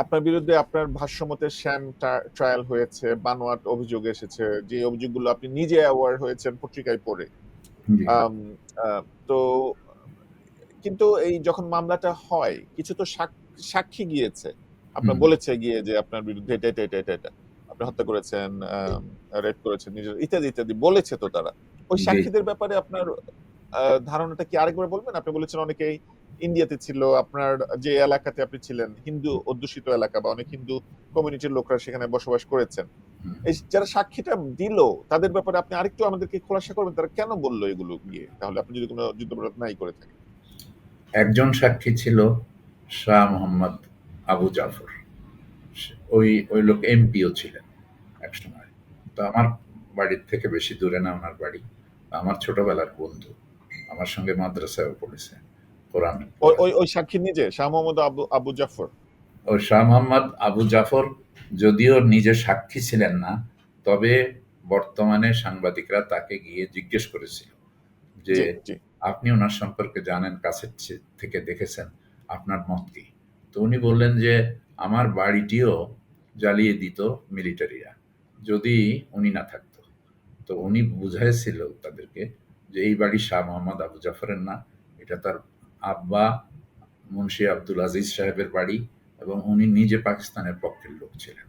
আপনার বিরুদ্ধে আপনার ভাষ্যমতে শ্যাম ট্রায়াল হয়েছে বানোয়াট অভিযোগ এসেছে যে অভিযোগগুলো আপনি নিজে অ্যাওয়ার হয়েছেন পত্রিকায় পড়ে। তো কিন্তু এই যখন মামলাটা হয় কিছু তো সাক- সাক্ষী গিয়েছে। আপনার বলেছে গিয়ে যে আপনার বিরুদ্ধে এটা এটা এটা এটা আপনি হত্যা করেছেন রেপ করেছেন নিজের ইত্যাদি ইত্যাদি বলেছে তো তারা। ওই সাক্ষীদের ব্যাপারে আপনার ধারণাটা কি আরেকবার বলবেন? আপনি বলেছেন অনেকেই ইন্ডিয়াতে ছিল আপনার যে এলাকাতে আপনি ছিলেন হিন্দু অধ্যুষিত এলাকা বা অনেক হিন্দু কমিউনিটির লোকরা সেখানে বসবাস করেছেন। এই যারা সাক্ষীটা দিল তাদের ব্যাপারে আপনি আরেকটু আমাদেরকে খোলাসা করবেন তারা কেন বলল এগুলো গিয়ে? তাহলে আপনি যদি কোনো যুদ্ধপরাধ নাই করে থাকেন। একজন সাক্ষী ছিল শাহ মোহাম্মদ আবু জাফর। ওই ওই লোক এমপিও ছিলেন একসময় তো আমার বাড়ির থেকে বেশি দূরে না ওনার বাড়ি। আমার ছোটবেলার বন্ধু। আমার সঙ্গে মাদ্রাসায় পড়েছে কোরআন ওই ওই সাক্ষী নিজে শাহ মোহাম্মদ আবু আবু জাফর? ও শাহ মোহাম্মদ আবু জাফর যদিও নিজে সাক্ষী ছিলেন না তবে বর্তমানে সাংবাদিকরা তাকে গিয়ে জিজ্ঞেস করেছিল যে আপনি ওনার সম্পর্কে জানেন কাছের থেকে দেখেছেন আপনার মত কি? তো উনি বললেন যে আমার বাড়িটিও জ্বালিয়ে দিত মিলিটারিরা যদি উনি না থাকতো। তো উনি বুঝাইছিল তাদেরকে যে এই বাড়ি শাহ মোহাম্মদ আবু জাফরের না, এটা তার আব্বা মুন্সি আব্দুল আজিজ সাহেবের বাড়ি এবং উনি নিজে পাকিস্তানের পক্ষের লোক ছিলেন।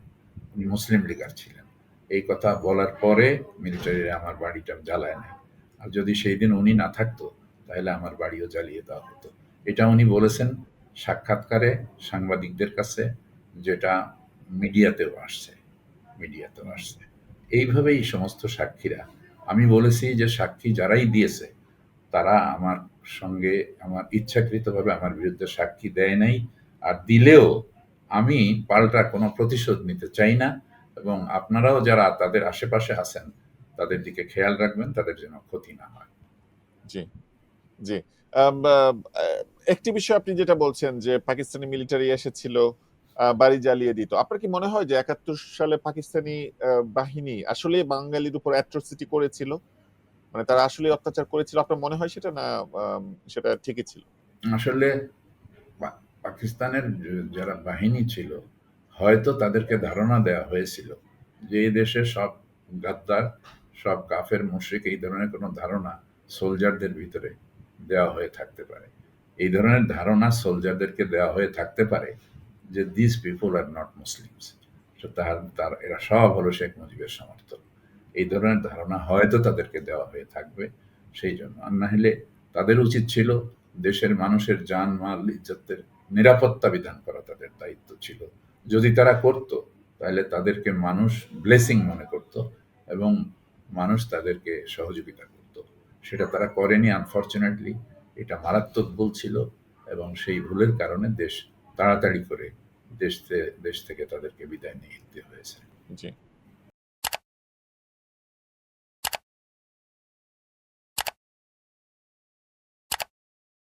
উনি মুসলিম লীগার ছিলেন। এই কথা বলার পরে মিলিটারিরা আমার বাড়িটা জ্বালায় নেয়। আর যদি সেই দিন উনি না থাকতো, তাহলে আমার বাড়িও জ্বালিয়ে দেওয়া হতো। এটা উনি বলেছেন সাক্ষাৎকারে সাংবাদিকদের কাছে, যেটা মিডিয়াতেও আসছে মিডিয়াতেও আসছে। এইভাবেই সমস্ত সাক্ষীরা আমি বলেছি যে সাক্ষী যারাই দিয়েছে, তারা আমার সঙ্গে, আমার ইচ্ছাকৃতভাবে আমার বিরুদ্ধে সাক্ষী দেয় নাই। আর দিলেও আমি পাল্টা কোনো প্রতিশোধ নিতে চাই না এবং আপনারাও যারা তাদের আশেপাশে আছেন, তাদের দিকে খেয়াল রাখবেন, তাদের যেন ক্ষতি না হয়। জি জি। একটি বিষয় আপনি যেটা বলছেন যে পাকিস্তানি মিলিটারি এসেছিল বাড়ি জ্বালিয়ে দিত। আপনার কি মনে হয় যে একাত্তর সালে পাকিস্তানি বাহিনী আসলে বাঙালির উপর অ্যাট্রোসিটি করেছিল? মানে তারা আসলে অত্যাচার করেছিল? আপনার মনে হয় সেটা না সেটা ঠিকই ছিল? আসলে পাকিস্তানের যারা বাহিনী ছিল, হয়তো তাদেরকে ধারণা দেওয়া হয়েছিল যে এই দেশে সব গাদ্দার, সব কাফের, মুশরিক এই ধরনের কোনো ধারণা সোলজারদের ভিতরে দেওয়া হয়ে থাকতে পারে। এই ধরনের ধারণা সোলজারদেরকে দেওয়া হয়ে থাকতে পারে। যে this people are not Muslims তার তার, এরা সব হলো শেখ মুজিবের সমর্থক। এই ধরনের ধারণা হয়তো তাদেরকে দেওয়া হয়ে থাকবে সেই জন্য। আর না হলে তাদের উচিত ছিল দেশের মানুষের জান মাল, ইজ্জতের নিরাপত্তা বিধান করা তাদের দায়িত্ব ছিল। যদি তারা করত, তাহলে তাদেরকে মানুষ ব্লেসিং মনে করত এবং মানুষ তাদেরকে সহযোগিতা করত। সেটা তারা করেনি আনফর্চুনেটলি এটা মারাত্মক ভুল ছিল এবং সেই ভুলের কারণে দেশ তাড়াতাড়ি করে দেশ দেশ থেকে তাদেরকে বিদায় নিয়ে নিতে হয়েছে। জি।